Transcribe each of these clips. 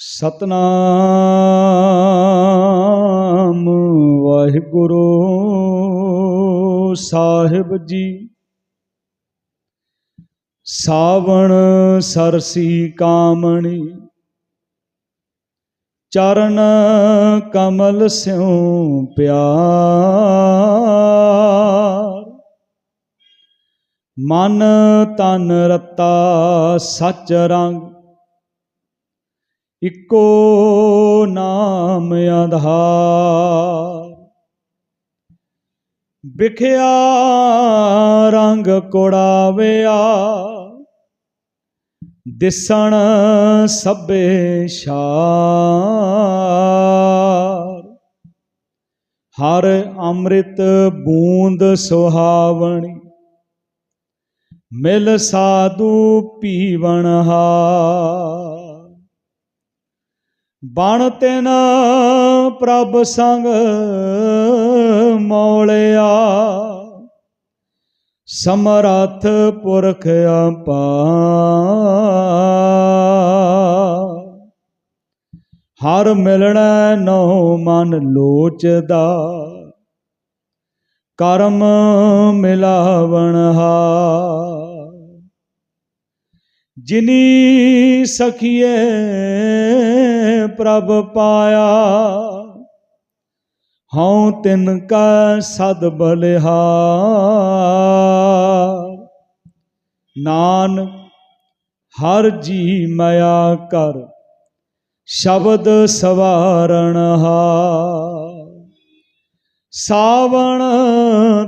ਸਤਨਾਮ ਵਾਹਿਗੁਰੂ ਸਾਹਿਬ ਜੀ। ਸਾਵਣ ਸਰਸੀ ਕਾਮਣੀ, ਚਰਨ ਕਮਲ ਸਿਉ ਪਿਆਰ। ਮਨ ਤਨ ਰਤਾ ਸਚ ਰੰਗ ਇਕੋ ਨਾਮ ਆਧਾਰ। ਵਿਖਿਆ ਰੰਗ ਕੋੜਾਵਿਆ, ਦਿਸਣ ਸਭੇ ਸ਼ਾਰ। ਹਰ ਅੰਮ੍ਰਿਤ ਬੂੰਦ ਸੁਹਾਵਣੀ, ਮਿਲ ਸਾਧੂ ਪੀਵਣ ਹਾਰ। ਬਣ ਤਿਨ ਪ੍ਰਭ ਸੰਗ ਮੌਲਿਆ। ਸਮਰੱਥ ਪੁਰਖ ਅਪਾਰ ਹਰ ਮਿਲਣਾ ਨੋ ਮਨ ਲੋਚਦਾ। ਕਰਮ ਮਿਲਾਵਣ ਹਾਰ ਜਿਨੀ ਸਖੀਏ ਪ੍ਰਭ ਪਾਇਆ। ਹਉ ਤਿਨ ਕਾ ਸਦ ਬਲਿਹਾਰ। ਨਾਨਕ, ਹਰ ਜੀ ਮਇਆ ਕਰ, ਸ਼ਬਦ ਸਵਾਰਣ ਹਾਰ। ਸਾਵਣ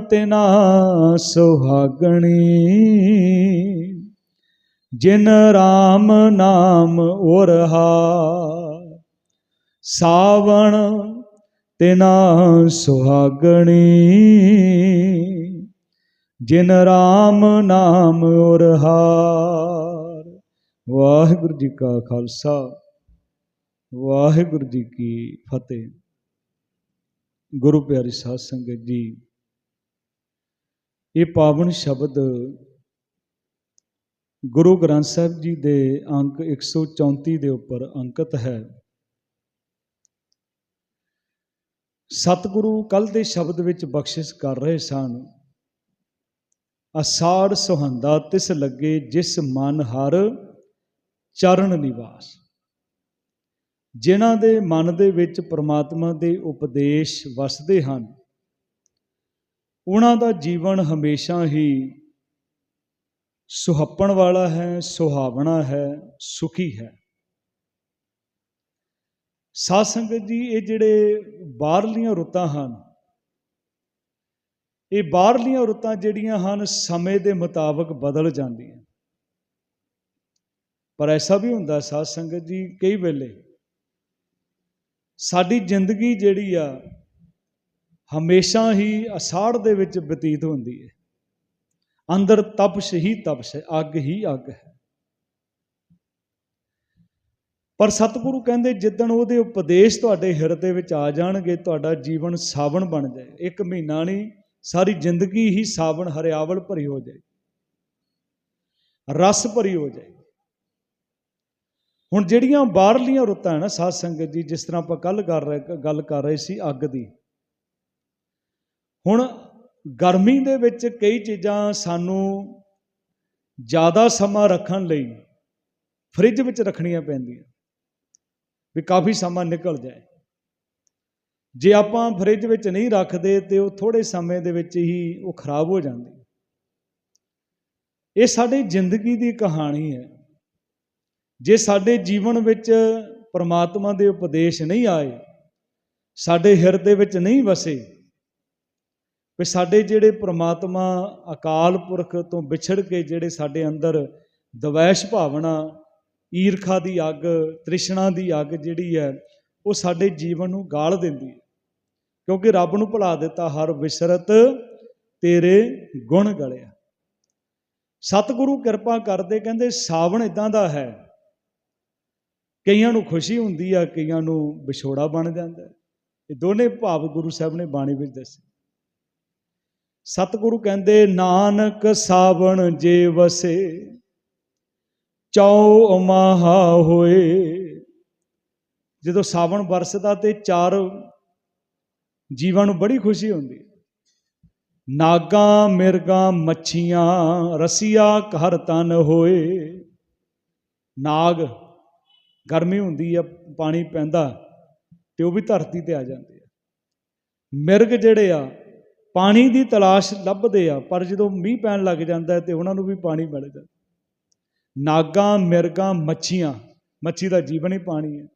ਤਿਨਾ ਸੁਹਾਗਣੀ, ਜਿਨ RAM ਨਾਮ ਉਰਹਾ ਸਾਵਣ ਤਿਨਾ ਸੁਹਾਗਣੀ। ਜਿਨ RAM ਨਾਮ ਉਰਹਾਰ ਵਾਹਿਗੁਰੂ ਜੀ ਕਾ ਖਾਲਸਾ, ਵਾਹਿਗੁਰੂ ਜੀ ਕੀ ਫਤਿਹ। ਗੁਰੂ ਪਿਆਰੀ ਸਾਧ ਸੰਗਤ ਜੀ, ਇਹ ਪਾਵਨ ਸ਼ਬਦ ਗੁਰੂ ਗ੍ਰੰਥ ਸਾਹਿਬ ਜੀ ਦੇ ਅੰਕ 134 ਦੇ ਉੱਪਰ ਅੰਕਿਤ ਹੈ। ਸਤਿਗੁਰੂ ਕੱਲ ਦੇ ਸ਼ਬਦ ਵਿੱਚ ਬਖਸ਼ਿਸ਼ ਕਰ ਰਹੇ ਸਨ। ਅਸਾੜ ਸੁਹੰਦਾ ਤਿਸ ਲੱਗੇ ਜਿਸ ਮਨ ਹਰ ਚਰਨ ਨਿਵਾਸ। ਜਿਨ੍ਹਾਂ ਦੇ ਮਨ ਦੇ ਵਿੱਚ ਪ੍ਰਮਾਤਮਾ ਦੇ ਉਪਦੇਸ਼ ਵਸਦੇ ਹਨ, ਉਹਨਾਂ ਦਾ ਜੀਵਨ ਹਮੇਸ਼ਾ ਹੀ ਸੁਹੱਪਣ ਵਾਲਾ ਹੈ, ਸੁਹਾਵਣਾ ਹੈ, ਸੁਖੀ ਹੈ। ਸਾਧ ਸੰਗਤ ਜੀ, ਇਹ ਜਿਹੜੇ ਬਾਹਰਲੀਆਂ ਰੁੱਤਾਂ ਹਨ, ਇਹ ਬਾਹਰਲੀਆਂ ਰੁੱਤਾਂ ਜਿਹੜੀਆਂ ਹਨ, ਸਮੇਂ ਦੇ ਮੁਤਾਬਕ ਬਦਲ ਜਾਂਦੀਆਂ। ਪਰ ਐਸਾ ਵੀ ਹੁੰਦਾ ਸਾਧ ਸੰਗਤ ਜੀ, ਕਈ ਵੇਲੇ ਸਾਡੀ ਜ਼ਿੰਦਗੀ ਜਿਹੜੀ ਆ, ਹਮੇਸ਼ਾ ਹੀ ਅਸਾੜ ਦੇ ਵਿੱਚ ਬਤੀਤ ਹੁੰਦੀ ਹੈ। ਅੰਦਰ ਤਪਸ਼ ਹੀ ਤਪਸ਼ ਹੈ ਅੱਗ ਹੀ ਅੱਗ ਹੈ। ਪਰ ਸਤਿਗੁਰੂ ਕਹਿੰਦੇ ਜਿੱਦਣ ਉਹਦੇ ਉਪਦੇਸ਼ ਤੁਹਾਡੇ ਹਿਰਦੇ ਵਿੱਚ ਆ ਜਾਣਗੇ, ਤੁਹਾਡਾ ਜੀਵਨ ਸਾਵਣ ਬਣ ਜਾਏ। ਇੱਕ ਮਹੀਨਾ ਨਹੀਂ, ਸਾਰੀ ਜ਼ਿੰਦਗੀ ਹੀ ਸਾਵਣ, ਹਰਿਆਵਲ ਭਰੀ ਹੋ ਜਾਏ। ਰਸ ਭਰੀ ਹੋ ਜਾਏ। ਹੁਣ ਜਿਹੜੀਆਂ ਬਾਹਰਲੀਆਂ ਰੁੱਤਾਂ ਨਾ ਸਾਧ ਸੰਗਤ ਜੀ, ਜਿਸ ਤਰ੍ਹਾਂ ਆਪਾਂ ਕੱਲ ਕਰ ਰਹੇ, ਗੱਲ ਕਰ ਰਹੇ ਸੀ ਅੱਗ ਦੀ, ਹੁਣ ਗਰਮੀ ਦੇ ਵਿੱਚ ਕਈ ਚੀਜ਼ਾਂ ਸਾਨੂੰ ਜ਼ਿਆਦਾ ਸਮਾਂ ਰੱਖਣ ਲਈ ਫ੍ਰਿਜ ਵਿੱਚ ਰੱਖਣੀਆਂ ਪੈਂਦੀਆਂ। ਵੀ ਕਾਫੀ ਸਮਾਂ ਨਿਕਲ ਜਾਏ। ਜੇ ਆਪਾਂ ਫ੍ਰਿਜ ਵਿੱਚ ਨਹੀਂ ਰੱਖਦੇ, ਤੇ ਉਹ ਥੋੜੇ ਸਮੇਂ ਦੇ ਵਿੱਚ ਹੀ ਉਹ ਖਰਾਬ ਹੋ ਜਾਂਦੀ ਇਹ ਸਾਡੀ ਜ਼ਿੰਦਗੀ ਦੀ ਕਹਾਣੀ ਹੈ। ਜੇ ਸਾਡੇ ਜੀਵਨ ਵਿੱਚ ਪਰਮਾਤਮਾ ਦੇ ਉਪਦੇਸ਼ ਨਹੀਂ ਆਏ, ਸਾਡੇ ਹਿਰਦੇ ਵਿੱਚ ਨਹੀਂ ਵਸੇ, ਵੀ ਸਾਡੇ ਜਿਹੜੇ ਪ੍ਰਮਾਤਮਾ ਅਕਾਲ ਪੁਰਖ ਤੋਂ ਵਿਛੜ ਕੇ ਜਿਹੜੇ ਸਾਡੇ ਅੰਦਰ ਦਵੈਸ਼ ਭਾਵਨਾ ਈਰਖਾ ਦੀ ਅੱਗ, ਤ੍ਰਿਸ਼ਨਾ ਦੀ ਅੱਗ ਜਿਹੜੀ ਹੈ, ਉਹ ਸਾਡੇ ਜੀਵਨ ਨੂੰ ਗਾਲ ਦਿੰਦੀ ਹੈ। ਕਿਉਂਕਿ ਰੱਬ ਨੂੰ ਭੁਲਾ ਦਿੱਤਾ ਹਰ ਵਿਸਰਤ ਤੇਰੇ ਗੁਣ ਗਲਿਆ। ਸਤਿਗੁਰੂ ਕਿਰਪਾ ਕਰਦੇ ਕਹਿੰਦੇ, ਸਾਵਣ ਇਦਾਂ ਦਾ ਹੈ। ਕਈਆਂ ਨੂੰ ਖੁਸ਼ੀ ਹੁੰਦੀ ਆ, ਕਈਆਂ ਨੂੰ ਵਿਛੋੜਾ ਬਣ ਜਾਂਦਾ ਇਹ ਦੋਨੇ ਭਾਵ ਗੁਰੂ ਸਾਹਿਬ ਨੇ ਬਾਣੀ ਵਿੱਚ ਦੱਸੇ। ਸਤਿਗੁਰੂ ਕਹਿੰਦੇ, ਨਾਨਕ ਸਾਵਣ ਜੇ ਵਸੇ ਚੌ ਮਹਾ ਹੋਏ। ਜਦੋਂ ਸਾਵਣ ਵਰਸਦਾ ਤੇ ਚਾਰ ਜੀਵਾਂ ਨੂੰ ਬੜੀ ਖੁਸ਼ੀ ਹੁੰਦੀ ਹੈ। ਨਾਗਾਂ, ਮਿਰਗਾਂ, ਮੱਛੀਆਂ, ਰਸੀਆ ਘਰ ਤਨ ਹੋਏ। ਨਾਗ, ਗਰਮੀ ਹੁੰਦੀ ਆ, ਪਾਣੀ ਪੈਂਦਾ ਤੇ ਉਹ ਵੀ ਧਰਤੀ ਤੇ ਆ ਜਾਂਦੇ ਆ। ਮਿਰਗ ਜਿਹੜੇ ਆ, ਪਾਣੀ ਦੀ ਤਲਾਸ਼ ਲੱਭਦੇ ਆ, ਪਰ ਜਦੋਂ ਮੀਂਹ ਪੈਣ ਲੱਗ ਜਾਂਦਾ ਤੇ ਉਹਨਾਂ ਨੂੰ ਵੀ ਪਾਣੀ ਮਿਲ ਜਾਂਦਾ। ਨਾਗਾਂ, ਮਿਰਗਾਂ, ਮੱਛੀਆਂ, ਮੱਛੀ ਦਾ ਜੀਵਨ ਹੀ ਪਾਣੀ ਹੈ।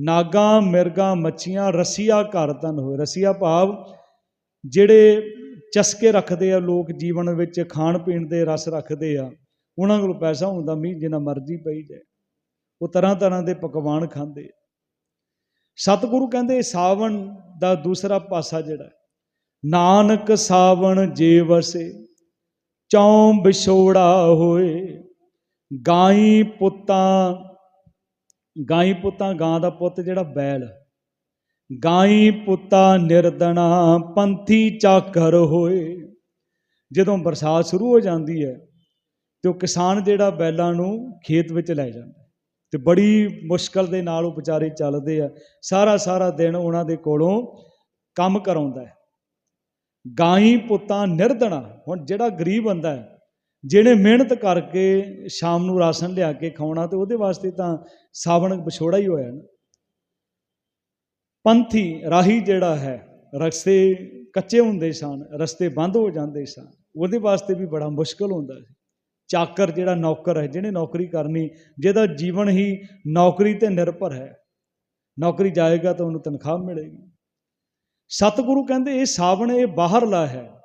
ਨਾਗਾਂ, ਮਿਰਗਾਂ, ਮੱਛੀਆਂ, ਰਸੀਆ ਘਰ ਤਨ ਹੋਏ। ਰਸੀਆ ਭਾਵ ਜਿਹੜੇ ਚਸਕੇ ਰੱਖਦੇ ਆ, ਲੋਕ ਜੀਵਨ ਵਿੱਚ ਖਾਣ ਪੀਣ ਦੇ ਰਸ ਰੱਖਦੇ ਆ, ਉਹਨਾਂ ਕੋਲ ਪੈਸਾ ਹੁੰਦਾ, ਮੀਂਹ ਜਿੰਨਾ ਮਰਜ਼ੀ ਪਈ ਜਾਏ। ਉਹ ਤਰ੍ਹਾਂ ਤਰ੍ਹਾਂ ਦੇ ਪਕਵਾਨ ਖਾਂਦੇ ਆ। ਸਤਿਗੁਰੂ ਕਹਿੰਦੇ, ਸਾਵਣ ਦਾ ਦੂਸਰਾ ਪਾਸਾ ਜਿਹੜਾ ਨਾਨਕ ਸਾਵਣ ਜੇ ਵਸੇ ਚੌਂ ਵਿਛੋੜਾ ਹੋਏ। ਗਾਈ ਪੁੱਤਾਂ ਗਾਈ ਪੁੱਤਾਂ, ਗਾਂ ਦਾ ਪੁੱਤ ਜਿਹੜਾ ਬੈਲ। ਗਾਈ ਪੁੱਤਾਂ ਨਿਰਦਣਾ ਪੰਥੀ ਚਾਕਰ ਹੋਏ। ਜਦੋਂ ਬਰਸਾਤ ਸ਼ੁਰੂ ਹੋ ਜਾਂਦੀ ਹੈ, ਤੇ ਉਹ ਕਿਸਾਨ ਜਿਹੜਾ ਬੈਲਾਂ ਨੂੰ ਖੇਤ ਵਿੱਚ ਲੈ ਜਾਂਦਾ ਹੈ। ਤੇ ਬੜੀ ਮੁਸ਼ਕਲ ਦੇ ਨਾਲ ਉਹ ਵਿਚਾਰੇ ਚੱਲਦੇ ਆ। ਸਾਰਾ ਸਾਰਾ ਦਿਨ ਉਹਨਾਂ ਦੇ ਕੋਲੋਂ ਕੰਮ ਕਰਾਉਂਦਾ ਹੈ। ਗਾਈ ਪੁੱਤਾਂ ਨਿਰਦਣਾ, ਹੁਣ ਜਿਹੜਾ ਗਰੀਬ ਬੰਦਾ ਹੈ ਜਿਹਨੇ ਮਿਹਨਤ ਕਰਕੇ ਸ਼ਾਮ ਨੂੰ ਰਾਸ਼ਨ ਲਿਆ ਕੇ ਖਾਉਣਾ ਤੇ ਉਹਦੇ ਵਾਸਤੇ ਤਾਂ ਸਾਵਣ ਵਿਛੋੜਾ ਹੀ ਹੋਇਆ ਨਾ। ਪੰਥੀ ਰਾਹੀ ਜਿਹੜਾ ਹੈ, ਰਸਤੇ ਕੱਚੇ ਹੁੰਦੇ ਸਨ, ਰਸਤੇ ਬੰਦ ਹੋ ਜਾਂਦੇ ਸਨ, ਉਹਦੇ ਵਾਸਤੇ ਵੀ ਬੜਾ ਮੁਸ਼ਕਲ ਹੁੰਦਾ ਸੀ। ਚਾਕਰ ਜਿਹੜਾ ਨੌਕਰ ਹੈ, ਜਿਹਨੇ ਨੌਕਰੀ ਕਰਨੀ, ਜਿਹਦਾ ਜੀਵਨ ਹੀ ਨੌਕਰੀ ਤੇ ਨਿਰਭਰ ਹੈ, ਨੌਕਰੀ ਜਾਏਗਾ ਤਾਂ ਉਹਨੂੰ ਤਨਖਾਹ ਮਿਲੇਗੀ। ਸਤਿਗੁਰੂ ਕਹਿੰਦੇ, ਇਹ ਸਾਵਣ ਇਹ ਬਾਹਰਲਾ ਹੈ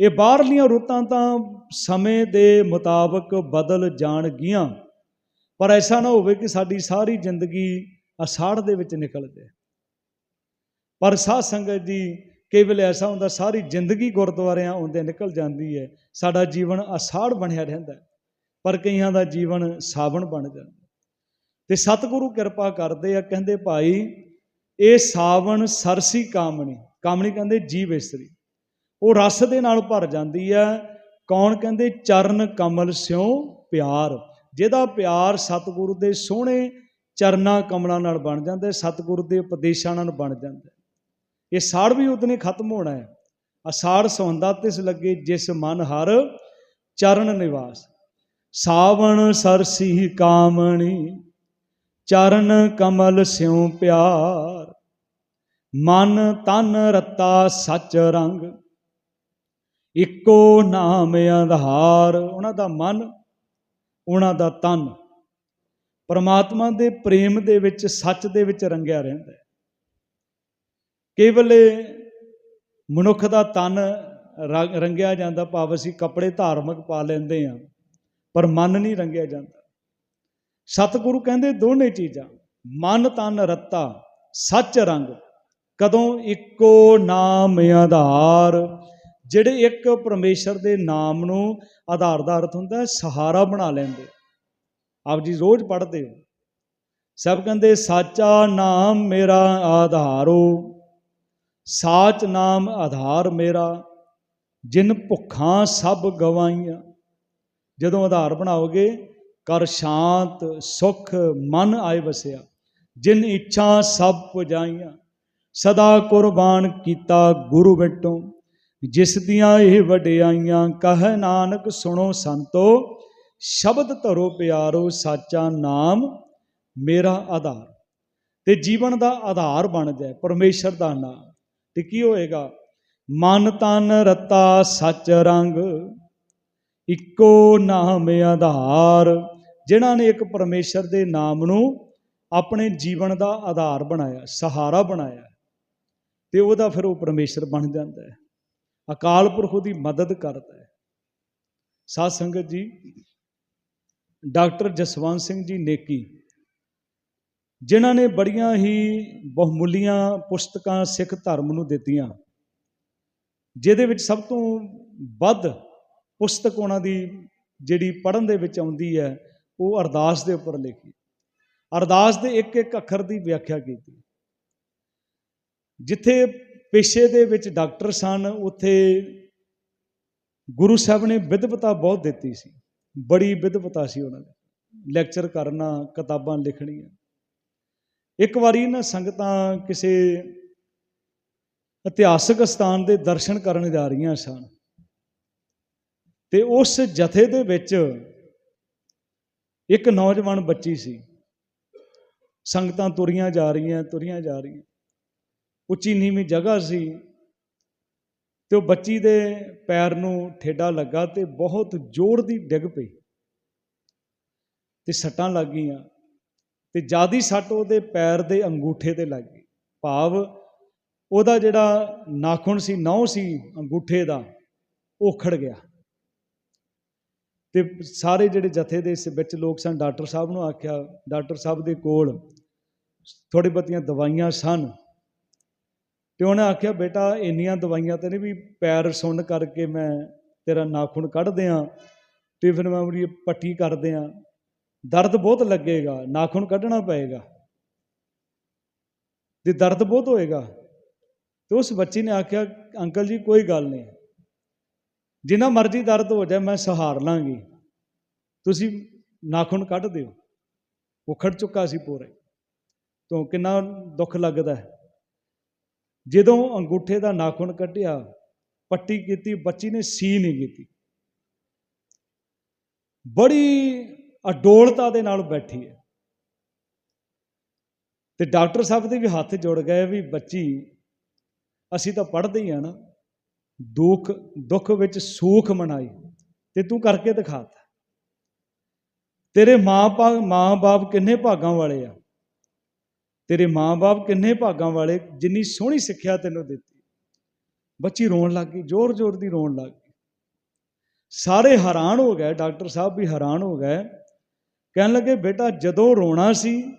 ਇਹ ਬਾਹਰਲੀਆਂ ਰੁੱਤਾਂ ਤਾਂ ਸਮੇਂ ਦੇ ਮੁਤਾਬਕ ਬਦਲ ਜਾਣਗੀਆਂ। ਪਰ ਐਸਾ ਨਾ ਹੋਵੇ ਕਿ ਸਾਡੀ ਸਾਰੀ ਜ਼ਿੰਦਗੀ ਅਸਾੜ ਦੇ ਵਿੱਚ ਨਿਕਲ ਜਾਏ। ਪਰ ਸਾਧ ਸੰਗਤ ਜੀ, ਕਈ ਵੇਲੇ ਐਸਾ ਹੁੰਦਾ ਸਾਰੀ ਜ਼ਿੰਦਗੀ ਗੁਰਦੁਆਰਿਆਂ ਆਉਂਦੇ ਨਿਕਲ ਜਾਂਦੀ ਹੈ। ਸਾਡਾ ਜੀਵਨ ਅਸਾੜ ਬਣਿਆ ਰਹਿੰਦਾ ਪਰ ਕਈਆਂ ਦਾ ਜੀਵਨ ਸਾਵਣ ਬਣ ਜਾਂਦਾ ਤੇ ਸਤਿਗੁਰੂ ਕਿਰਪਾ ਕਰਦੇ ਆ, ਕਹਿੰਦੇ ਭਾਈ, ਇਹ ਸਾਵਣ ਸਰਸੀ ਕਾਮਣੀ ਕਾਮਣੀ ਕਹਿੰਦੇ ਜੀਵ ਇਸਤਰੀ। ਉਹ ਰਸ ਦੇ ਨਾਲ ਭਰ ਜਾਂਦੀ ਹੈ। ਕੌਣ ਕਹਿੰਦੇ? ਚਰਨ ਕਮਲ ਸਿਉ ਪਿਆਰ। ਜਿਹਦਾ ਪਿਆਰ ਸਤਿਗੁਰੂ ਦੇ ਸੋਹਣੇ ਚਰਨਾ ਕਮਲਾਂ ਨਾਲ ਬਣ ਜਾਂਦਾ ਸਤਿਗੁਰੂ ਦੇ ਉਪਦੇਸ਼ਾਂ ਨਾਲ ਬਣ ਜਾਂਦਾ ਇਹ ਸਾੜ ਵੀ ਉਦਨੇ ਖਤਮ ਹੋਣਾ ਹੈ। ਅਸਾੜ ਸੌਂਦਾ ਤਿਸ ਲੱਗੇ ਜਿਸ ਮਨ ਹਰ ਚਰਨ ਨਿਵਾਸ। ਸਾਵਣ ਸਰਸੀ ਕਾਮਣੀ, ਚਰਨ ਕਮਲ ਸਿਉ ਪਿਆਰ। ਮਨ ਤਨ ਰਤਾ ਸੱਚ ਰੰਗ। ਇੱਕੋ ਨਾਮ ਆਧਾਰ, ਉਹਨਾਂ ਦਾ ਮਨ, ਉਹਨਾਂ ਦਾ ਤਨ। ਪਰਮਾਤਮਾ ਦੇ ਪ੍ਰੇਮ ਦੇ ਵਿੱਚ, ਸੱਚ ਦੇ ਵਿੱਚ ਰੰਗਿਆ ਰਹਿੰਦਾ ਹੈ। ਕੇਵਲ ਮਨੁੱਖ ਦਾ ਤਨ ਰੰਗਿਆ ਜਾਂਦਾ, ਭਾਵ ਅਸੀਂ ਕੱਪੜੇ ਧਾਰਮਿਕ ਪਾ ਲੈਂਦੇ ਆ ਪਰ ਮਨ ਨਹੀਂ ਰੰਗਿਆ ਜਾਂਦਾ। ਸਤਿਗੁਰੂ ਕਹਿੰਦੇ ਦੋਨੇ ਚੀਜ਼ਾਂ, ਮਨ ਤਨ ਰੱਤਾ, ਸੱਚ ਰੰਗ। ਕਦੋਂ ਇੱਕੋ ਨਾਮ ਆਧਾਰ ਜਿਹੜੇ ਇੱਕ ਪਰਮੇਸ਼ਰ ਦੇ ਨਾਮ ਨੂੰ ਆਧਾਰ ਦਾ ਅਰਥ ਹੁੰਦਾ ਸਹਾਰਾ ਬਣਾ ਲੈਂਦੇ ਆਪ ਜੀ ਰੋਜ਼ ਪੜ੍ਹਦੇ ਹੋ। ਸਭ ਕਹਿੰਦੇ, ਸਾਚਾ ਨਾਮ ਮੇਰਾ ਆਧਾਰੋ, ਸਾਚ ਨਾਮ ਆਧਾਰ ਮੇਰਾ, ਜਿਨ ਭੁੱਖਾਂ ਸਭ ਗਵਾਈਆਂ। ਜਦੋਂ ਆਧਾਰ ਬਣਾਓਗੇ, ਕਰ ਸ਼ਾਂਤ, ਸੁਖ, ਮਨ ਆਏ ਵਸਿਆ, ਜਿਨ ਇੱਛਾ ਸਭ ਪੁਜਾਈਆਂ। ਸਦਾ ਕੁਰਬਾਨ ਕੀਤਾ ਗੁਰੂ ਬਿਟੋ ਜਿਸ ਦੀਆਂ ਇਹ ਵਡਿਆਈਆਂ ਕਹ ਨਾਨਕ ਸੁਣੋ ਸੰਤੋ, ਸ਼ਬਦ ਧਰੋ ਪਿਆਰੋ ਸਾਚਾ ਨਾਮ ਮੇਰਾ ਆਧਾਰ। ਤੇ ਜੀਵਨ ਦਾ ਆਧਾਰ ਬਣ ਜਾਏ, ਪਰਮੇਸ਼ਰ ਦਾ ਨਾਮ। ਤੇ ਕੀ ਹੋਏਗਾ? ਮਨ ਤਨ ਰਤਾ ਸੱਚ ਰੰਗ, ਇੱਕੋ ਨਾਮ ਆਧਾਰ, ਜਿਨ੍ਹਾਂ ਨੇ ਇੱਕ ਪਰਮੇਸ਼ਰ ਦੇ ਨਾਮ ਨੂੰ ਆਪਣੇ ਜੀਵਨ ਦਾ ਆਧਾਰ ਬਣਾਇਆ, ਸਹਾਰਾ ਬਣਾਇਆ। ਤੇ ਉਹਦਾ ਫਿਰ ਉਹ ਪਰਮੇਸ਼ਰ ਬਣ ਜਾਂਦਾ ਹੈ। ਅਕਾਲ ਪੁਰਖ ਦੀ ਮਦਦ ਕਰਦਾ ਹੈ। ਸਾਧ ਸੰਗਤ ਜੀ, ਡਾਕਟਰ ਜਸਵੰਤ ਸਿੰਘ ਜੀ ਨੇਕੀ, ਜਿਨ੍ਹਾਂ ਨੇ ਬੜੀਆਂ ਹੀ ਬਹੁਮੁੱਲੀਆਂ ਪੁਸਤਕਾਂ ਸਿੱਖ ਧਰਮ ਨੂੰ ਦਿੱਤੀਆਂ, ਜਿਹਦੇ ਵਿੱਚ ਸਭ ਤੋਂ ਵੱਧ ਪੁਸਤਕ ਉਹਨਾਂ ਦੀ ਜਿਹੜੀ ਪੜ੍ਹਨ ਦੇ ਵਿੱਚ ਆਉਂਦੀ ਹੈ, ਉਹ ਅਰਦਾਸ ਦੇ ਉੱਪਰ ਲਿਖੀ। ਅਰਦਾਸ ਦੇ ਇੱਕ ਇੱਕ ਅੱਖਰ ਦੀ ਵਿਆਖਿਆ ਕੀਤੀ। ਜਿੱਥੇ ਪੇਸ਼ੇ ਦੇ ਵਿੱਚ ਡਾਕਟਰ ਸਨ, ਉੱਥੇ ਗੁਰੂ ਸਾਹਿਬ ਨੇ ਵਿਦਵਤਾ ਬਹੁਤ ਦਿੱਤੀ ਸੀ, ਬੜੀ ਵਿਦਵਤਾ ਸੀ ਉਹਨਾਂ ਦੀ। ਲੈਕਚਰ ਕਰਨਾ, ਕਿਤਾਬਾਂ ਲਿਖਣੀਆਂ। ਇੱਕ ਵਾਰੀ ਨਾ ਸੰਗਤਾਂ ਕਿਸੇ ਇਤਿਹਾਸਕ ਸਥਾਨ ਦੇ ਦਰਸ਼ਨ ਕਰਨ ਜਾ ਰਹੀਆਂ ਸਨ, ਤੇ ਉਸ ਜਥੇ ਦੇ ਵਿੱਚ ਇੱਕ ਨੌਜਵਾਨ ਬੱਚੀ ਸੀ। ਸੰਗਤਾਂ ਤੁਰੀਆਂ ਜਾ ਰਹੀਆਂ, ਤੁਰੀਆਂ ਜਾ ਰਹੀਆਂ। ਉੱਚੀ ਨੀਵੀਂ ਜਗ੍ਹਾ ਸੀ ਤੇ ਉਹ ਬੱਚੀ ਦੇ ਪੈਰ ਨੂੰ ਠੇਡਾ ਲੱਗਾ ਤੇ ਬਹੁਤ ਜ਼ੋਰ ਦੀ ਡਿੱਗ ਪਈ ਤੇ ਸੱਟਾਂ ਲੱਗ ਗਈਆਂ ਤੇ ਜਿਆਦੀ ਸੱਟ ਉਹਦੇ ਪੈਰ ਦੇ ਅੰਗੂਠੇ ਤੇ ਲੱਗ ਗਈ। ਭਾਵ ਉਹਦਾ ਜਿਹੜਾ ਨਾਖੁਣ ਸੀ, ਨਹੁੰ ਸੀ ਅੰਗੂਠੇ ਦਾ, ਉਹ ਖੜ ਗਿਆ। ਤੇ ਸਾਰੇ ਜਿਹੜੇ ਜਥੇ ਦੇ ਇਸ ਵਿੱਚ ਲੋਕ ਸਨ, ਡਾਕਟਰ ਸਾਹਿਬ ਨੂੰ ਆਖਿਆ, ਡਾਕਟਰ ਸਾਹਿਬ ਦੇ ਕੋਲ ਥੋੜੀ ਬਹੁਤੀਆਂ ਦਵਾਈਆਂ ਸਨ। ਤੇ ਉਹਨੇ ਆਖਿਆ, ਬੇਟਾ, ਇੰਨੀਆਂ ਦਵਾਈਆਂ ਤੇ ਨਹੀਂ ਵੀ ਪੈਰ ਸੁੰਨ ਕਰਕੇ ਮੈਂ ਤੇਰਾ ਨਾਖੂਨ ਕੱਢ ਦਿਆਂ ਤੇ ਫਿਰ ਮੈਂ ਉਹਦੀ ਪੱਟੀ ਕਰ ਦਿਆਂ। ਦਰਦ ਬਹੁਤ ਲੱਗੇਗਾ, ਨਾਖੂਨ ਕੱਢਣਾ ਪਏਗਾ। ਤੇ ਦਰਦ ਬਹੁਤ ਹੋਏਗਾ। ਤੇ ਉਸ ਬੱਚੀ ਨੇ ਆਖਿਆ, ਅੰਕਲ ਜੀ, ਕੋਈ ਗੱਲ ਨਹੀਂ। ਜਿੰਨਾ ਮਰਜ਼ੀ ਦਰਦ ਹੋ ਜਾਏ, ਮੈਂ ਸਹਾਰ ਲਾਂਗੀ। ਤੁਸੀਂ ਨਾਖੂਨ ਕੱਢ ਦਿਓ। ਉਹ ਖੜ ਚੁੱਕਾ ਸੀ ਪੂਰੇ। ਤੋਂ ਕਿੰਨਾ ਦੁੱਖ ਲੱਗਦਾ ਹੈ। ਜਦੋਂ ਅੰਗੂਠੇ ਦਾ ਨਾਖੂਨ ਕੱਢਿਆ, ਪੱਟੀ ਕੀਤੀ, ਬੱਚੀ ਨੇ ਸੀ ਨਹੀਂ ਕੀਤੀ। ਬੜੀ ਅਡੋਲਤਾ ਦੇ ਨਾਲ ਬੈਠੀ ਹੈ। ਤੇ ਡਾਕਟਰ ਸਾਹਿਬ ਦੇ ਵੀ ਹੱਥ ਜੁੜ ਗਏ ਵੀ ਬੱਚੀ, ਅਸੀਂ ਤਾਂ ਪੜ੍ਹਦੇ ਹੀ ਆ ਨਾ, ਦੁੱਖ ਦੁੱਖ ਵਿੱਚ ਸੁਖ ਮਨਾਈ। ਤੇ ਤੂੰ ਕਰਕੇ ਦਿਖਾਤਾ ਤੇਰੇ ਮਾਂ ਮਾਂ-ਬਾਪ ਕਿੰਨੇ ਭਾਗਾਂ ਵਾਲੇ ਆ? ਤੇਰੇ ਮਾਂ-ਬਾਪ ਕਿੰਨੇ ਭਾਗਾਂ ਵਾਲੇ, ਜਿੰਨੀ ਸੋਹਣੀ ਸਿੱਖਿਆ ਤੈਨੂੰ ਦਿੱਤੀ। ਬੱਚੀ ਰੋਣ ਲੱਗ ਗਈ, ਜ਼ੋਰ-ਜ਼ੋਰ ਦੀ ਰੋਣ ਲੱਗ ਗਈ। ਸਾਰੇ ਹੈਰਾਨ ਹੋ ਗਏ, ਡਾਕਟਰ ਸਾਹਿਬ ਵੀ ਹੈਰਾਨ ਹੋ ਗਏ। ਕਹਿਣ ਲੱਗੇ, ਬੇਟਾ, ਜਦੋਂ ਰੋਣਾ ਸੀ,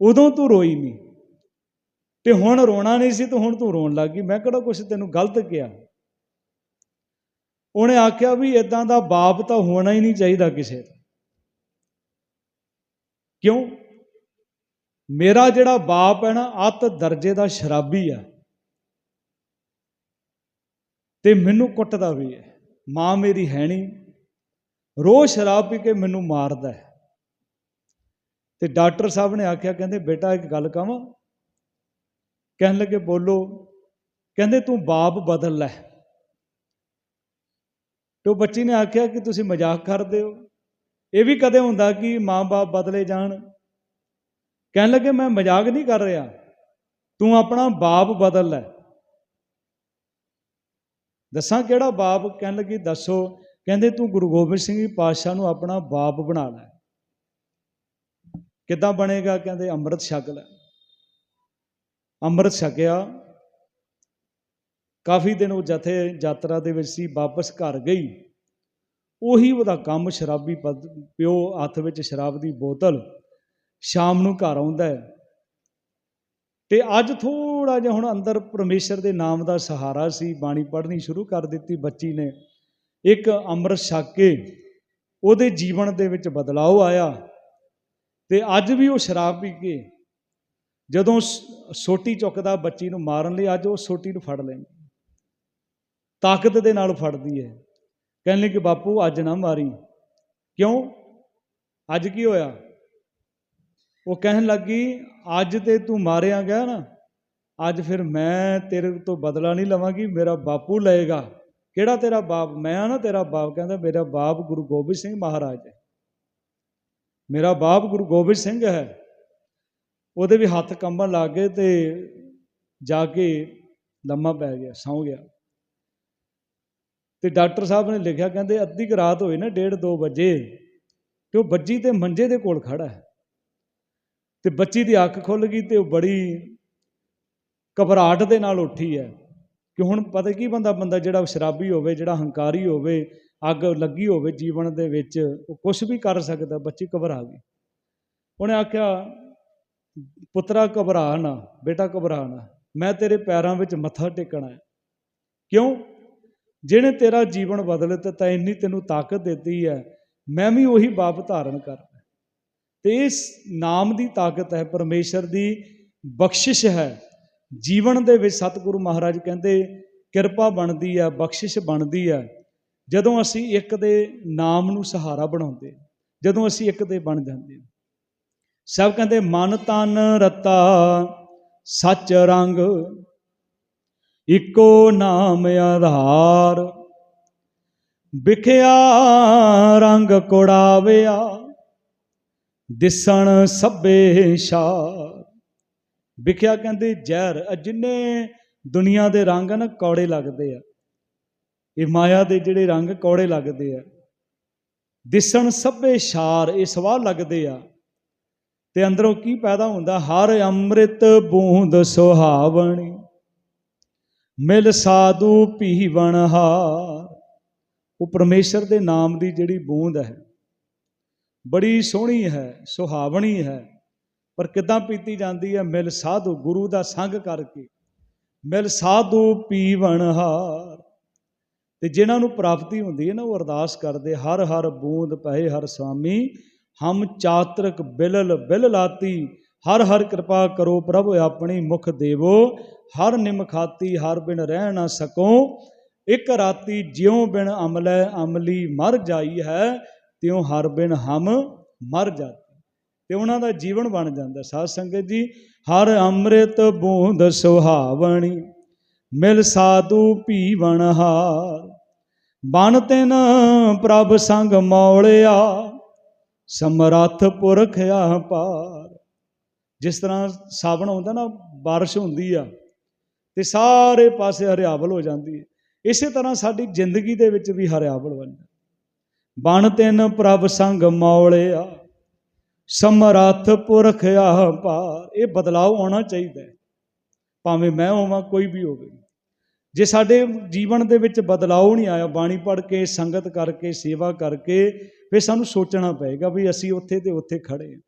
ਉਦੋਂ ਤੂੰ ਰੋਈ ਨਹੀਂ। ਤੇ ਹੁਣ ਰੋਣਾ ਨਹੀਂ ਸੀ, ਤੇ ਹੁਣ ਤੂੰ ਰੋਣ ਲੱਗ ਗਈ। ਮੈਂ ਕਿਹੜਾ ਕੁਛ ਤੈਨੂੰ ਗਲਤ ਕਿਹਾ? ਉਹਨੇ ਆਖਿਆ ਵੀ ਇਦਾਂ ਦਾ ਬਾਪ ਤਾਂ ਹੋਣਾ ਹੀ ਨਹੀਂ ਚਾਹੀਦਾ ਕਿਸੇ ਦਾ। ਕਿਉਂ? ਮੇਰਾ ਜਿਹੜਾ ਬਾਪ ਹੈ ਨਾ ਅੱਤ ਦਰਜੇ ਦਾ ਸ਼ਰਾਬੀ ਆ ਤੇ ਮੈਨੂੰ ਕੁੱਟਦਾ ਵੀ ਹੈ। ਮਾਂ ਮੇਰੀ ਹੈ ਨਹੀਂ। ਰੋਜ਼ ਸ਼ਰਾਬ ਪੀ ਕੇ ਮੈਨੂੰ ਮਾਰਦਾ ਹੈ। ਤੇ ਡਾਕਟਰ ਸਾਹਿਬ ਨੇ ਆਖਿਆ, ਕਹਿੰਦੇ, ਬੇਟਾ, ਇੱਕ ਗੱਲ ਕਹਾਂ ਕਹਿਣ ਲੱਗੇ, ਬੋਲੋ। ਕਹਿੰਦੇ, ਤੂੰ ਬਾਪ ਬਦਲ ਲੈ। ਤੇ ਉਹ ਬੱਚੀ ਨੇ ਆਖਿਆ ਕਿ ਤੁਸੀਂ ਮਜ਼ਾਕ ਕਰਦੇ ਹੋ। ਇਹ ਵੀ ਕਦੇ ਹੁੰਦਾ ਕਿ ਮਾਂ-ਬਾਪ ਬਦਲੇ ਜਾਣ। ਕਹਿਣ ਲੱਗੇ, ਮੈਂ ਮਜ਼ਾਕ ਨਹੀਂ ਕਰ ਰਿਹਾ। ਤੂੰ ਆਪਣਾ ਬਾਪ ਬਦਲ ਲੈ। ਦੱਸਾਂ ਕਿਹੜਾ ਬਾਪ? ਕਹਿਣ ਲੱਗੇ, ਦੱਸੋ। ਕਹਿੰਦੇ, ਤੂੰ ਗੁਰੂ ਗੋਬਿੰਦ ਸਿੰਘ ਜੀ ਪਾਤਸ਼ਾਹ ਨੂੰ ਆਪਣਾ ਬਾਪ ਬਣਾ ਲੈ। ਕਿੱਦਾਂ ਬਣੇਗਾ? ਕਹਿੰਦੇ, ਅੰਮ੍ਰਿਤ ਛਕ ਲੈ। ਅੰਮ੍ਰਿਤ ਛਕਿਆ। ਕਾਫੀ ਦਿਨ ਉਹ ਜਥੇ ਯਾਤਰਾ ਦੇ ਵਿੱਚ ਸੀ, ਵਾਪਸ ਘਰ ਗਈ। ਉਹੀ ਉਹਦਾ ਕੰਮ ਸ਼ਰਾਬੀ ਪਿਓ ਹੱਥ ਵਿੱਚ ਸ਼ਰਾਬ ਦੀ ਬੋਤਲ ਸ਼ਾਮ ਨੂੰ ਘਰ ਆਉਂਦਾ ਹੈ। ਤੇ ਅੱਜ ਥੋੜਾ ਜਿਹਾ ਹੁਣ ਅੰਦਰ ਪਰਮੇਸ਼ਰ ਦੇ ਨਾਮ ਦਾ ਸਹਾਰਾ ਸੀ, ਬਾਣੀ ਪੜ੍ਹਨੀ ਸ਼ੁਰੂ ਕਰ ਦਿੱਤੀ ਬੱਚੀ ਨੇ। ਇੱਕ ਅੰਮ੍ਰਿਤ ਛਕ ਕੇ ਉਹਦੇ ਜੀਵਨ ਦੇ ਵਿੱਚ ਬਦਲਾਅ ਆਇਆ ਤੇ ਅੱਜ ਵੀ ਉਹ ਸ਼ਰਾਬ ਪੀ ਕੇ ਜਦੋਂ ਸੋਟੀ ਚੁੱਕਦਾ ਬੱਚੀ ਨੂੰ ਮਾਰਨ ਲਈ, ਅੱਜ ਉਹ ਸੋਟੀ ਨੂੰ ਫੜ ਲੈਂਦੀ। ਤਾਕਤ ਦੇ ਨਾਲ ਫੜਦੀ ਹੈ। ਕਹਿੰਦੇ ਕਿ ਬਾਪੂ ਅੱਜ ਨਾ ਮਾਰੀ। ਕਿਉਂ? ਅੱਜ ਕੀ ਹੋਇਆ? ਉਹ ਕਹਿਣ ਲੱਗੀ, ਅੱਜ ਤੇ ਤੂੰ ਮਾਰਿਆ ਗਿਆ ਨਾ, ਅੱਜ ਫਿਰ ਮੈਂ ਤੇਰੇ ਤੋਂ ਬਦਲਾ ਨਹੀਂ ਲਵਾਂਗੀ, ਮੇਰਾ ਬਾਪੂ ਲਏਗਾ। ਕਿਹੜਾ ਤੇਰਾ ਬਾਪ? ਮੈਂ ਆ ਨਾ ਤੇਰਾ ਬਾਪ, ਕਹਿੰਦਾ ਮੇਰਾ ਬਾਪ ਗੁਰੂ ਗੋਬਿੰਦ ਸਿੰਘ ਮਹਾਰਾਜ ਹੈ। ਮੇਰਾ ਬਾਪ ਗੁਰੂ ਗੋਬਿੰਦ ਸਿੰਘ ਹੈ। ਉਹਦੇ ਵੀ ਹੱਥ ਕੰਬਣ ਲੱਗ ਗਏ ਤੇ ਜਾ ਕੇ ਲੰਮਾ ਪੈ ਗਿਆ, ਸੌਂ ਗਿਆ। ਤੇ ਡਾਕਟਰ ਸਾਹਿਬ ਨੇ ਲਿਖਿਆ, ਕਹਿੰਦੇ ਅੱਧੀ ਕੁ ਰਾਤ ਹੋਈ ਨਾ 1:30 2 ਵਜੇ, ਤੇ ਉਹ ਬੱਜੀ ਤੇ ਮੰਜੇ ਦੇ ਕੋਲ ਖੜਾ ਹੈ। ਤੇ ਬੱਚੀ ਦੀ ਅੱਖ ਖੁੱਲ ਗਈ ਤੇ ਉਹ ਬੜੀ ਘਬਰਾਹਟ ਦੇ ਨਾਲ ਉੱਠੀ ਹੈ ਕਿ ਹੁਣ ਪਤਾ ਕੀ ਬੰਦਾ ਬੰਦਾ ਜਿਹੜਾ ਸ਼ਰਾਬੀ ਹੋਵੇ, ਜਿਹੜਾ ਹੰਕਾਰੀ ਹੋਵੇ, ਅੱਗ ਲੱਗੀ ਹੋਵੇ ਜੀਵਨ ਦੇ ਵਿੱਚ, ਉਹ ਕੁਝ ਵੀ ਕਰ ਸਕਦਾ, ਬੱਚੀ ਘਬਰਾ ਗਈ। ਉਹਨੇ ਆਖਿਆ, ਪੁੱਤਰਾ, ਘਬਰਾ ਨਾ, ਬੇਟਾ ਘਬਰਾ ਨਾ, ਮੈਂ ਤੇਰੇ ਪੈਰਾਂ ਵਿੱਚ ਮੱਥਾ ਟੇਕਣਾ ਹੈ। ਕਿਉਂ? ਜਿਹਨੇ ਤੇਰਾ ਜੀਵਨ ਬਦਲ ਤਾਂ ਇੰਨੀ ਤੈਨੂੰ ਤਾਕਤ ਦਿੱਤੀ ਹੈ, ਮੈਂ ਵੀ ਉਹੀ ਬਾਪ ਧਾਰਨ ਕਰ। ਤੇ ਇਸ ਨਾਮ ਦੀ ਤਾਕਤ ਹੈ, ਪਰਮੇਸ਼ਰ ਦੀ ਬਖਸ਼ਿਸ਼ ਹੈ। ਜੀਵਨ ਦੇ ਵਿੱਚ ਸਤਿਗੁਰੂ ਮਹਾਰਾਜ ਕਹਿੰਦੇ, ਕਿਰਪਾ ਬਣਦੀ ਹੈ, ਬਖਸ਼ਿਸ਼ ਬਣਦੀ ਹੈ। ਜਦੋਂ ਅਸੀਂ ਇੱਕ ਦੇ ਨਾਮ ਨੂੰ ਸਹਾਰਾ ਬਣਾਉਂਦੇ, ਜਦੋਂ ਅਸੀਂ ਇੱਕ ਦੇ ਬਣ ਜਾਂਦੇ। ਸਭ ਕਹਿੰਦੇ, ਮਨ ਤਨ ਰਤਾ, ਸੱਚ ਰੰਗ, ਇੱਕੋ ਨਾਮ ਆਧਾਰ। ਵਿਖਿਆ ਰੰਗ ਕੋੜਾਵਿਆ ਦਿਸਣ ਸਭੇ ਸ਼ਾਰ ਵਿਖਿਆ ਕਹਿੰਦੇ, ਜ਼ਹਿਰ ਜਿੰਨੇ ਦੁਨੀਆ ਦੇ ਰੰਗ ਨਾ ਕੌੜੇ ਲੱਗਦੇ ਆ। ਇਹ ਮਾਇਆ ਦੇ ਜਿਹੜੇ ਰੰਗ ਕੌੜੇ ਲੱਗਦੇ ਆ। ਦਿਸਣ ਸਭੇ ਸ਼ਾਰ, ਇਹ ਸਵਾਹ ਲੱਗਦੇ ਆ। ਤੇ ਅੰਦਰੋਂ ਕੀ ਪੈਦਾ ਹੁੰਦਾ? ਹਰ ਅੰਮ੍ਰਿਤ ਬੂੰਦ ਸੁਹਾਵਣੀ, ਮਿਲ ਸਾਧੂ ਪੀਵਣ ਹਾਰ। ਉਹ ਪਰਮੇਸ਼ਰ ਦੇ ਨਾਮ ਦੀ ਜਿਹੜੀ ਬੂੰਦ ਹੈ ਬੜੀ ਸੋਹਣੀ ਹੈ, ਸੁਹਾਵਣੀ ਹੈ। ਪਰ ਕਿਦਾਂ ਪੀਤੀ ਜਾਂਦੀ ਹੈ? ਮਿਲ ਸਾਧੂ, ਗੁਰੂ ਦਾ ਸੰਗ ਕਰਕੇ। ਮਿਲ ਸਾਧੂ ਪੀਵਣ ਹਾਰ। ਤੇ ਜਿਨ੍ਹਾਂ ਨੂੰ ਪ੍ਰਾਪਤੀ ਹੁੰਦੀ ਹੈ ਨਾ, ਉਹ ਅਰਦਾਸ ਕਰਦੇ, ਹਰ ਹਰ ਬੂੰਦ ਪਏ, ਹਰ ਸੁਆਮੀ ਹਮ ਚਾਤਰਕ ਬਿਲਲ ਬਿਲ ਲਾਤੀ। ਹਰ ਹਰ ਕਿਰਪਾ ਕਰੋ ਪ੍ਰਭ, ਆਪਣੀ ਮੁਖ ਦੇਵੋ। ਹਰ ਨਿਮਖਾਤੀ ਹਰ ਬਿਨ ਰਹਿ ਨਾ ਸਕੋ। ਇੱਕ ਰਾਤੀ ਜਿਉ ਬਿਨ ਅਮਲੈ, ਅਮਲੀ ਮਰ ਜਾਈ ਹੈ। ਤਿਉ ਹਰ ਬਿਨ ਹਮ ਮਰ ਜਾਤੀ। ਤੇ ਉਹਨਾਂ ਦਾ ਜੀਵਨ ਬਣ ਜਾਂਦਾ। ਸਾਧ ਸੰਗਤ ਜੀ, ਹਰ ਅੰਮ੍ਰਿਤ ਬੂੰਦ ਸੁਹਾਵਣੀ, ਮਿਲ ਸਾਧੂ ਪੀਵਣ ਹਾਰ। ਬਨ ਤਿਨ ਪ੍ਰਭ ਸੰਗ ਮੌਲਿਆ, ਸਮਰੱਥ ਪੁਰਖ ਪਾਰ ਜਿਸ ਤਰ੍ਹਾਂ ਸਾਵਣ ਆਉਂਦਾ ਨਾ, ਬਾਰਿਸ਼ ਹੁੰਦੀ ਆ, ਤੇ ਸਾਰੇ ਪਾਸੇ ਹਰਿਆਵਲ ਹੋ ਜਾਂਦੀ ਹੈ। ਇਸੇ ਤਰ੍ਹਾਂ ਸਾਡੀ ਜ਼ਿੰਦਗੀ ਦੇ ਵਿੱਚ ਵੀ ਹਰਿਆਵਲ ਬਣ ਜਾਂਦੀ। ਬਣ ਤਿਨ ਪ੍ਰਭ ਸੰਗ ਮੌਲਿਆ, ਸਮਰੱਥ ਪੁਰਖ ਪਾਰ ਇਹ ਬਦਲਾਅ ਆਉਣਾ ਚਾਹੀਦਾ ਹੈ। ਭਾਵੇਂ ਮੈਂ ਹੋਵਾਂ, ਕੋਈ ਵੀ ਹੋਵੇ। ਜੇ ਸਾਡੇ ਜੀਵਨ ਦੇ ਵਿੱਚ ਬਦਲਾਅ ਨਹੀਂ ਆਇਆ, ਬਾਣੀ ਪੜ੍ਹ ਕੇ, ਸੰਗਤ ਕਰਕੇ, ਸੇਵਾ ਕਰਕੇ, ਫਿਰ ਸਾਨੂੰ ਸੋਚਣਾ ਪਏਗਾ ਵੀ ਅਸੀਂ ਉੱਥੇ ਤੇ ਉੱਥੇ ਖੜੇ ਹਾਂ।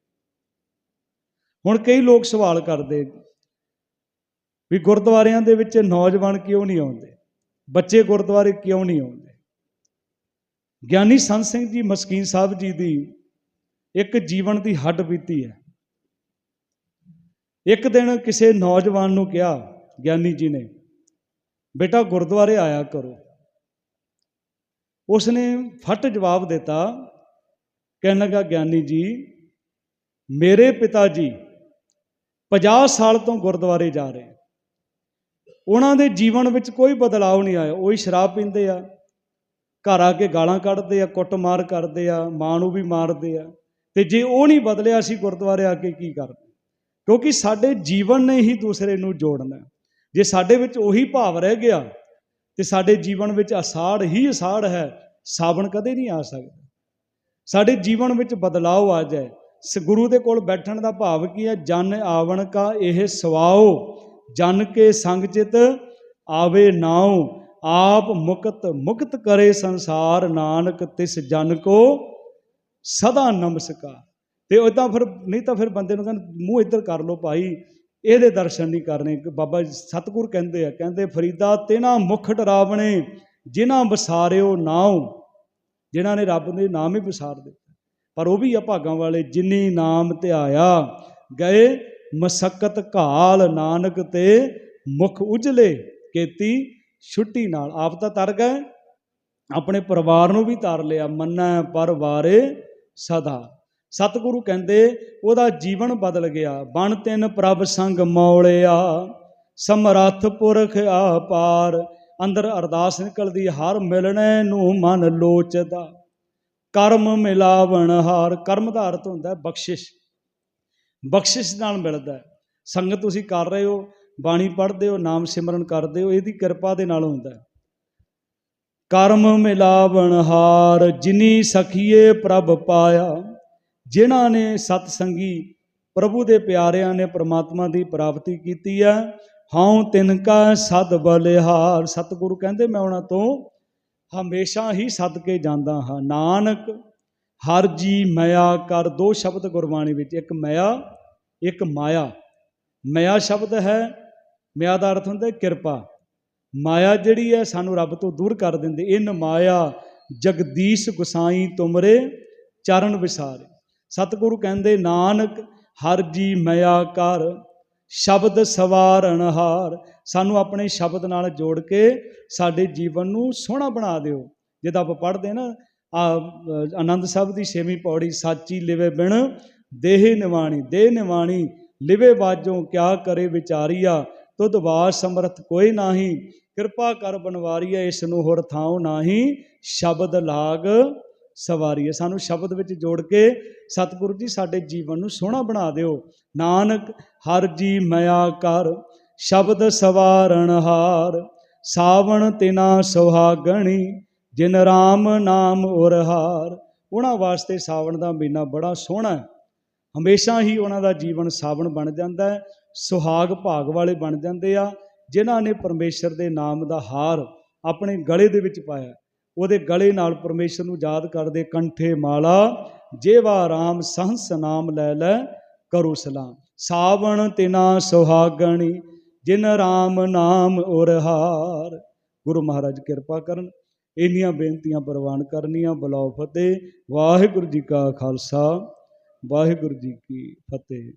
ਹੁਣ ਕਈ ਲੋਕ ਸਵਾਲ ਕਰਦੇ ਵੀ ਗੁਰਦੁਆਰਿਆਂ ਦੇ ਵਿੱਚ ਨੌਜਵਾਨ ਕਿਉਂ ਨਹੀਂ ਆਉਂਦੇ? ਬੱਚੇ ਗੁਰਦੁਆਰੇ ਕਿਉਂ ਨਹੀਂ ਆਉਂਦੇ? ਗਿਆਨੀ ਸੰਤ ਸਿੰਘ ਜੀ, ਮਸਕੀਨ ਸਾਹਿਬ ਜੀ ਦੀ ਇੱਕ ਜੀਵਨ ਦੀ ਹੱਡ ਬੀਤੀ ਹੈ। ਇੱਕ ਦਿਨ ਕਿਸੇ ਨੌਜਵਾਨ ਨੂੰ ਕਿਹਾ, ਗਿਆਨੀ ਜੀ ਨੇ, ਬੇਟਾ, ਗੁਰਦੁਆਰੇ ਆਇਆ ਕਰੋ। ਉਸਨੇ ਫਟ ਜਵਾਬ ਦਿੱਤਾ, ਕਹਿਣ ਲੱਗਾ, ਗਿਆਨੀ ਜੀ, ਮੇਰੇ ਪਿਤਾ ਜੀ 50 ਸਾਲ ਤੋਂ ਗੁਰਦੁਆਰੇ ਜਾ ਰਹੇ। ਉਹਨਾਂ ਦੇ ਜੀਵਨ ਵਿੱਚ ਕੋਈ ਬਦਲਾਅ ਨਹੀਂ ਆਇਆ, ਉਹੀ ਸ਼ਰਾਬ ਪੀਂਦੇ ਆ। ਘਰ ਆ ਕੇ ਗਾਲਾਂ ਕੱਢਦੇ ਆ, ਕੁੱਟਮਾਰ ਕਰਦੇ ਆ, ਮਾਂ ਨੂੰ ਵੀ ਮਾਰਦੇ ਆ। ਤੇ ਜੇ ਉਹ ਨਹੀਂ ਬਦਲਿਆ ਅਸੀਂ ਗੁਰਦੁਆਰੇ ਆ ਕੇ ਕੀ ਕਰਦੇ? ਕਿਉਂਕਿ ਸਾਡੇ ਜੀਵਨ ਨੇ ਹੀ ਦੂਸਰੇ ਨੂੰ ਜੋੜਨਾ। ਜੇ ਸਾਡੇ ਵਿੱਚ ਉਹੀ ਭਾਵ ਰਹਿ ਗਿਆ, ਤੇ ਸਾਡੇ ਜੀਵਨ ਵਿੱਚ ਅਸਾੜ ਹੀ ਅਸਾੜ ਹੈ, ਸਾਵਣ ਕਦੇ ਨਹੀਂ ਆ ਸਕਦਾ। ਸਾਡੇ ਜੀਵਨ ਵਿੱਚ ਬਦਲਾਅ ਆ ਜਾਏ। ਸ, ਗੁਰੂ ਦੇ ਕੋਲ ਬੈਠਣ ਦਾ ਭਾਵ ਕੀ ਹੈ? ਜਨ ਆਵਣ ਕਾ ਇਹ ਸਵਾਓ, ਜਨ ਕੇ ਸੰਗ ਚਿਤ ਆਵੇ ਨਾਉ। ਆਪ ਮੁਕਤ ਮੁਕਤ ਕਰੇ ਸੰਸਾਰ ਨਾਨਕ ਤਿਸ ਜਨ ਕੋ, ਸਦਾ ਨਮਸਕਾਰ। ਤੇ ਉਦਾਂ ਫਿਰ ਨਹੀਂ ਤਾਂ ਫਿਰ ਬੰਦੇ ਨੂੰ ਕਹਿੰਦੇ, ਮੂੰਹ ਇੱਧਰ ਕਰ ਲਓ ਭਾਈ, ਇਹਦੇ ਦਰਸ਼ਨ ਨਹੀਂ ਕਰਨੇ। ਬਾਬਾ ਸਤਿਗੁਰ ਕਹਿੰਦੇ ਆ, ਕਹਿੰਦੇ ਫਰੀਦਾ, ਤੇਨਾ ਮੁਖ ਡਰਾਵਣੇ ਜਿਨ੍ਹਾਂ ਵਿਸਾਰਿਓ ਨਾਉ। ਜਿਨ੍ਹਾਂ ਨੇ ਰੱਬ ਦੇ ਨਾਮ ਹੀ ਵਿਸਾਰ ਦਿੱਤਾ। ਪਰ ਉਹ ਵੀ ਆ ਭਾਗਾਂ ਵਾਲੇ, ਜਿਨੀ ਨਾਮ ਧਿਆਇਆ, ਗਏ ਮਸਕਤ ਘਾਲ ਨਾਨਕ ਤੇ ਮੁਖ ਉਜਲੇ, ਕੀਤੀ ਛੁੱਟੀ ਨਾਲ ਆਪ ਤਾਂ ਤਰ ਗਏ, ਆਪਣੇ ਪਰਿਵਾਰ ਨੂੰ ਵੀ ਤਰ ਲਿਆ, ਮੰਨੈ ਪਰਵਾਰੇ ਸਦਾ। ਸਤਿਗੁਰੂ ਕਹਿੰਦੇ, ਉਹਦਾ ਜੀਵਨ ਬਦਲ ਗਿਆ, ਬਣ ਤਿੰਨ ਪ੍ਰਭ ਸੰਗ ਮੌਲਿਆ। ਸਮਰੱਥ ਪੁਰਖ ਆਪਾਰ ਅੰਦਰ ਅਰਦਾਸ ਨਿਕਲਦੀ, ਹਰ ਮਿਲਣੇ ਨੂੰ ਮਨ ਲੋਚਦਾ। ਕਰਮ ਮਿਲਾਵਣ ਹਾਰ, ਕਰਮ ਦਾ ਅਰਥ ਹੁੰਦਾ ਬਖਸ਼ਿਸ਼। ਬਖਸ਼ਿਸ਼ ਨਾਲ ਮਿਲਦਾ ਸੰਗਤ ਤੁਸੀਂ ਕਰ ਰਹੇ ਹੋ ਬਾਣੀ ਪੜ੍ਹਦੇ ਹੋ, ਨਾਮ ਸਿਮਰਨ ਕਰਦੇ ਹੋ, ਇਹਦੀ ਕਿਰਪਾ ਦੇ ਨਾਲ ਹੁੰਦਾ ਹੈ। ਕਰਮ ਮਿਲਾਵਣ ਹਾਰ ਜਿਨੀ ਸਖੀਏ ਪ੍ਰਭ ਪਾਇਆ, ਜਿਨ੍ਹਾਂ ਨੇ ਸਤ ਸੰਗੀ ਪ੍ਰਭੂ ਦੇ ਪਿਆਰਿਆਂ ਨੇ ਪ੍ਰਮਾਤਮਾ ਦੀ ਪ੍ਰਾਪਤੀ ਕੀਤੀ ਹੈ, ਹਉ ਤਿਨਕਾ ਸਦ ਬਲਿਹਾਰ। ਸਤਿਗੁਰੂ ਕਹਿੰਦੇ, ਮੈਂ ਉਹਨਾਂ ਤੋਂ ਹਮੇਸ਼ਾ ਹੀ ਸਦ ਕੇ ਜਾਂਦਾ ਹਾਂ। ਨਾਨਕ, ਹਰ ਜੀ ਮਾਇਆ ਕਰ। ਦੋ ਸ਼ਬਦ ਗੁਰਬਾਣੀ ਵਿੱਚ, ਇੱਕ ਮਾਇਆ ਇੱਕ ਮਾਇਆ। ਮਾਇਆ ਸ਼ਬਦ ਹੈ ਮਾਇਆ ਦਾ ਅਰਥ ਹੁੰਦਾ ਕਿਰਪਾ। ਮਾਇਆ ਜਿਹੜੀ ਹੈ ਸਾਨੂੰ ਰੱਬ ਤੋਂ ਦੂਰ ਕਰ ਦਿੰਦੀ ਇਨ ਮਾਇਆ ਜਗਦੀਸ਼ ਗੁਸਾਈ ਤੁਮਰੇ ਚਰਨ ਵਿਸਾਰੇ। ਸਤਿਗੁਰੂ ਕਹਿੰਦੇ, ਨਾਨਕ, ਹਰ ਜੀ ਮਾਇਆ ਕਰ, ਸ਼ਬਦ ਸਵਾਰਨ ਹਾਰ ਸਾਨੂੰ ਆਪਣੇ ਸ਼ਬਦ ਨਾਲ ਜੋੜ ਕੇ ਸਾਡੇ ਜੀਵਨ ਨੂੰ ਸੋਹਣਾ ਬਣਾ ਦਿਓ। ਜਿੱਦਾਂ ਆਪਾਂ ਪੜ੍ਹਦੇ ਨਾ ਆਨੰਦ ਸਾਹਿਬ ਦੀ ਛੇਵੀਂ ਪੌੜੀ, ਸਾਚੀ ਲਿਵੇ ਬਿਨ ਦੇਹ ਨਿਵਾਣੀ ਦੇਹ ਨਿਵਾਣੀ, ਲਿਵੇ ਬਾਜੋਂ ਕਿਆ ਕਰੇ ਵਿਚਾਰੀਆ। ਤੁਧ ਵਾਸ ਸਮਰਥ ਕੋਈ ਨਾਹੀ, ਕਿਰਪਾ ਕਰ ਬਨਵਾਰੀਆ ਇਸ ਨੂੰ ਹੋਰ ਥਾਉ ਨਾਹੀ, ਸ਼ਬਦ ਲਾਗ ਸਵਾਰੀਏ। ਸਾਨੂੰ ਸ਼ਬਦ ਵਿੱਚ ਜੋੜ ਕੇ ਸਤਿਗੁਰੂ ਜੀ ਸਾਡੇ ਜੀਵਨ ਨੂੰ ਸੋਹਣਾ ਬਣਾ ਦਿਓ। ਨਾਨਕ, ਹਰ ਜੀ ਮਿਆ ਕਰ, ਸ਼ਬਦ ਸਵਾਰਣ ਹਾਰ, ਸਾਵਣ ਤਿਨਾ ਸੁਹਾਗਣੀ, ਜਿਨ ਰਾਮ ਨਾਮ ਉਰਹਾਰ ਉਹਨਾਂ ਵਾਸਤੇ ਸਾਵਣ ਦਾ ਮਹੀਨਾ ਬੜਾ ਸੋਹਣਾ ਹੈ। ਹਮੇਸ਼ਾ ਹੀ ਉਹਨਾਂ ਦਾ ਜੀਵਨ ਸਾਵਣ ਬਣ ਜਾਂਦਾ ਹੈ। ਸੁਹਾਗ ਭਾਗ ਵਾਲੇ ਬਣ ਜਾਂਦੇ ਆ, ਜਿਨ੍ਹਾਂ ਨੇ ਪਰਮੇਸ਼ਰ ਦੇ ਨਾਮ ਦਾ ਹਾਰ ਆਪਣੇ ਗਲੇ ਦੇ ਵਿੱਚ ਪਾਇਆ। ਉਹਦੇ ਗਲੇ ਨਾਲ ਪਰਮੇਸ਼ਰ ਨੂੰ ਯਾਦ ਕਰਦੇ, ਕੰਠੇ ਮਾਲਾ, ਜੇਵਾ ਰਾਮ, ਸਹੰਸ ਨਾਮ ਲੈ ਲੈ ਕਰੋ ਸਲਾਮ। ਸਾਵਣ ਤਿਨਾ ਸੁਹਾਗਣੀ, ਜਿਨ ਰਾਮ ਨਾਮ ਉਰਹਾਰ ਗੁਰੂ ਮਹਾਰਾਜ ਕਿਰਪਾ ਕਰਨ। ਇੰਨੀਆਂ ਬੇਨਤੀਆਂ ਪ੍ਰਵਾਨ ਕਰਨੀਆਂ। ਬਲਾਉ ਫਤਿਹ। ਵਾਹਿਗੁਰੂ ਜੀ ਕਾ ਖਾਲਸਾ। ਵਾਹਿਗੁਰੂ ਜੀ ਕੀ ਫਤਿਹ।